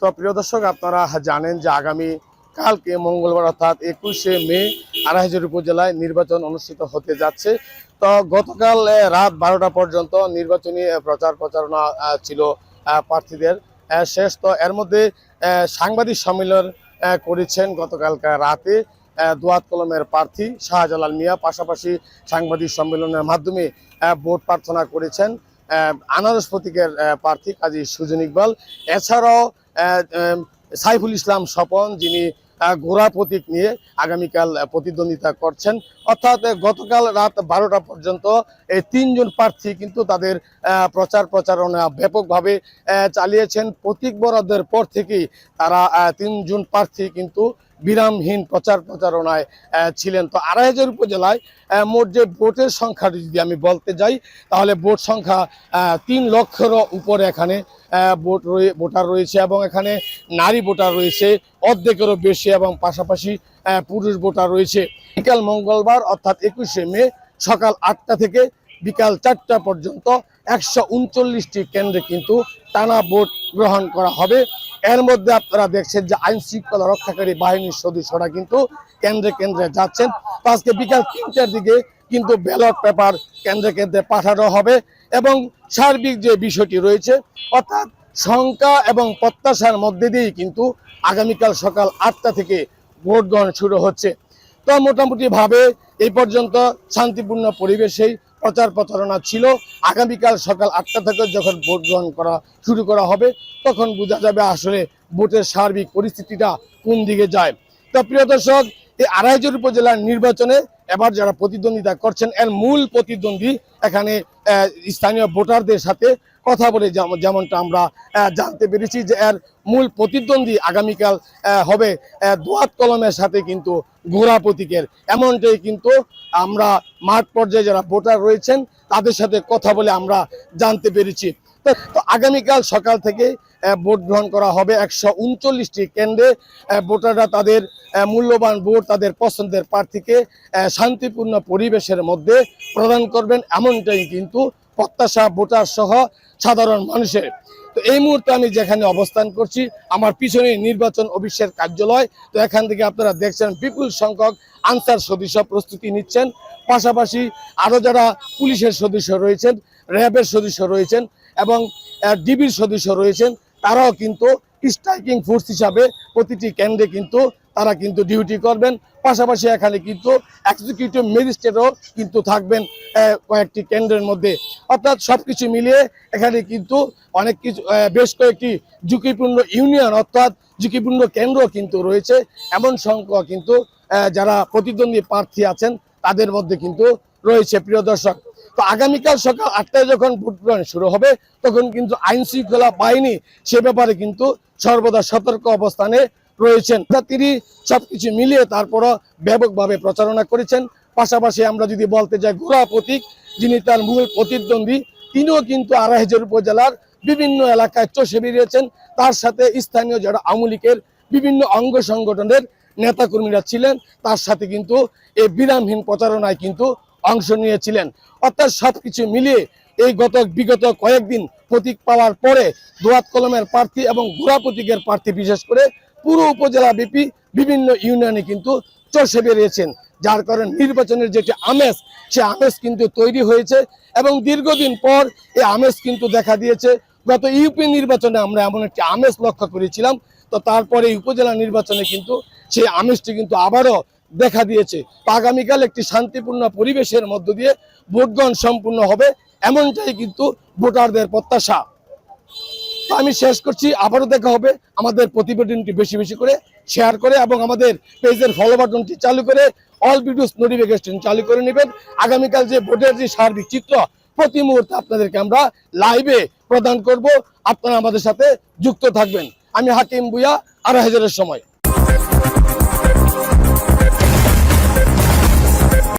তো প্রিয় দর্শক, আপনারা জানেন যে আগামী কালকে মঙ্গলবার অর্থাৎ একুশে মে আড়াইহাজার উপজেলায় নির্বাচন অনুষ্ঠিত হতে যাচ্ছে। তো গতকাল রাত বারোটা পর্যন্ত নির্বাচনী প্রচার প্রচারণা ছিল প্রার্থীদের। শেষ, তো এর মধ্যে সাংবাদিক সম্মেলন করেছেন গতকালকার রাতে দোয়াত কলমের প্রার্থী শাহজালাল মিয়া। পাশাপাশি সাংবাদিক সম্মেলনের মাধ্যমে ভোট প্রার্থনা করেছেন। আনারস প্রতীকের প্রার্থী কাজী সুজন ইকবাল। এছাড়াও সাইফুল ইসলাম স্বপন, যিনি ঘোড়া প্রতীক নিয়ে আগামীকাল প্রতিদ্বন্দ্বিতা করছেন। অর্থাৎ গতকাল রাত বারোটা পর্যন্ত এই তিনজন প্রার্থী কিন্তু তাদের প্রচার প্রচারণা ব্যাপকভাবে চালিয়েছেন। প্রতীক বরাদ্দের পর থেকেই তারা তিনজন প্রার্থী কিন্তু বিরামহীন প্রচার প্রচারণায় ছিলেন। তো আড়াই হাজার উপজেলায় মোট যে ভোটের সংখ্যাটি যদি আমি বলতে যাই, তাহলে ভোট সংখ্যা তিন লক্ষেরও উপরে এখানে ভোট ভোটার রয়েছে এবং এখানে নারী ভোটার রয়েছে, অর্ধেকেরও বেশি এবং পাশাপাশি পুরুষ ভোটার রয়েছে। বিকাল মঙ্গলবার অর্থাৎ একুশে মে সকাল আটটা থেকে বিকাল চারটা পর্যন্ত একশো উনচল্লিশটি কেন্দ্রে কিন্তু টানা ভোট গ্রহণ করা হবে। এর মধ্যে আপনারা দেখছেন যে আইন শৃঙ্খলা রক্ষাকারী বাহিনীর সদস্যরা কিন্তু কেন্দ্রে কেন্দ্রে যাচ্ছেন। আজকে বিকাল তিনটার দিকে কিন্তু ব্যালট পেপার কেন্দ্রে কেন্দ্রে পাঠানো হবে এবং সার্বিক যে বিষয়টি রয়েছে, অর্থাৎ শঙ্কা এবং প্রত্যাশার মধ্যে দিয়েই কিন্তু আগামীকাল সকাল আটটা থেকে ভোট গ্রহণ শুরু হচ্ছে। তো মোটামুটি ভাবে এই পর্যন্ত শান্তিপূর্ণ পরিবেশেই প্রচার প্রচারণা ছিল। আগামীকাল সকাল আটটা থেকে যখন ভোট গ্রহণ করা শুরু করা হবে, তখন বোঝা যাবে আসলে ভোটের সার্বিক পরিস্থিতিটা কোন দিকে যায়। তো প্রিয় দর্শক এই আড়াইজোর উপজেলার নির্বাচনে এবার যারা প্রতিদ্বন্দ্বিতা করছেন, এর মূল প্রতিদ্বন্দ্বী এখানে স্থানীয় ভোটারদের সাথে কথা বলে যেমনটা আমরা জানতে পেরেছি যে এর মূল প্রতিদ্বন্দ্বী আগামীকাল হবে দোয়াত কলমের সাথে কিন্তু ঘোড়া প্রতীকের। এমনটাই কিন্তু আমরা মাঠ পর্যায়ে যারা ভোটার রয়েছেন, তাদের সাথে কথা বলে আমরা জানতে পেরেছি। তো আগামীকাল সকাল থেকে ভোট গ্রহণ করা হবে একশো উনচল্লিশটি কেন্দ্রে। ভোটাররা তাদের মূল্যবান ভোট তাদের পছন্দের প্রার্থীকে শান্তিপূর্ণ পরিবেশের মধ্যে প্রদান করবেন এমনটাই কিন্তু প্রত্যাশা ভোটার সহ সাধারণ মানুষের। তো এই মুহূর্তে আমি যেখানে অবস্থান করছি, আমার পিছনে নির্বাচন অফিসের কার্যালয়। তো এখান থেকে আপনারা দেখছেন বিপুল সংখ্যক আনসার সদস্য প্রস্তুতি নিচ্ছেন। পাশাপাশি আরও যারা পুলিশের সদস্য রয়েছেন, র্যাবের সদস্য রয়েছেন এবং ডিবির সদস্য রয়েছেন তারাও কিন্তু স্ট্রাইকিং ফোর্স হিসাবে প্রতিটি কেন্দ্রে কিন্তু তারা কিন্তু ডিউটি করবেন। পাশাপাশি এখানে কিন্তু এক্সিকিউটিভ ম্যাজিস্ট্রেটও কিন্তু থাকবেন কয়েকটি কেন্দ্রের মধ্যে। অর্থাৎ সবকিছু মিলিয়ে এখানে কিন্তু অনেক কিছু বেশ কয়েকটি ঝুঁকিপূর্ণ ইউনিয়ন অর্থাৎ ঝুঁকিপূর্ণ কেন্দ্র কিন্তু রয়েছে। এমন সংখ্যক কিন্তু যারা প্রতিদ্বন্দ্বী প্রার্থী আছেন, তাদের মধ্যে কিন্তু রয়েছে। প্রিয় দর্শক তো আগামীকাল সকাল আটটায় যখন ভোট গ্রহণ শুরু হবে, তখন কিন্তু আইন শৃঙ্খলা বাহিনী সে ব্যাপারে কিন্তু সর্বদা সতর্ক অবস্থানে রয়েছেন। তিনি সবকিছু মিলিয়ে তারপরও ব্যাপকভাবে প্রচারণা করেছেন। পাশাপাশি আমরা যদি বলতে যাই ঘোড়া প্রতীক যিনি তার মূল প্রতিদ্বন্দ্বী, তিনিও কিন্তু আড়াইহাজার উপজেলার বিভিন্ন এলাকায় চষে বেরিয়েছেন। তার সাথে স্থানীয় যারা আওয়ামী লীগের বিভিন্ন অঙ্গ সংগঠনের নেতাকর্মীরা ছিলেন, তার সাথে কিন্তু এই বিরামহীন প্রচারণায় কিন্তু অংশ নিয়েছিলেন। অর্থাৎ সবকিছু মিলিয়ে এই গত বিগত কয়েকদিন প্রতীক পাওয়ার পরে দোয়াত কলমের প্রার্থী এবং ঘোড়া প্রতীকের প্রার্থী বিশেষ করে পুরো উপজেলা ব্যাপী বিভিন্ন ইউনিয়নে কিন্তু চষে বেরিয়েছেন। যার কারণে নির্বাচনের যেটি আমেজ, সে আমেজ কিন্তু তৈরি হয়েছে এবং দীর্ঘদিন পর এই আমেজ কিন্তু দেখা দিয়েছে। গত ইউপি নির্বাচনে আমরা এমন একটি আমেজ লক্ষ্য করেছিলাম। তো তারপরে উপজেলা নির্বাচনে কিন্তু সেই আমেজটি কিন্তু আবারও দেখা দিয়েছে। আগামীকাল একটি শান্তিপূর্ণ পরিবেশের মধ্য দিয়ে ভোটগ্রহণ সম্পূর্ণ হবে, এমনটাই কিন্তু ভোটারদের প্রত্যাশা। তো আমি শেষ করছি, আবারও দেখা হবে। আমাদের প্রতিবেদনটি বেশি বেশি করে শেয়ার করে এবং আমাদের পেজের ফলো বাটনটি চালু করে অল ভিডিওস নোটিফিকেশন চালু করে নেবেন। আগামীকাল যে ভোটের যে সার্বিক চিত্র, প্রতি মুহূর্তে আপনাদেরকে আমরা লাইভে প্রদান করব। আপনারা আমাদের সাথে যুক্ত থাকবেন। আমি হাকিম বুয়া আড়াই হাজারের সময়।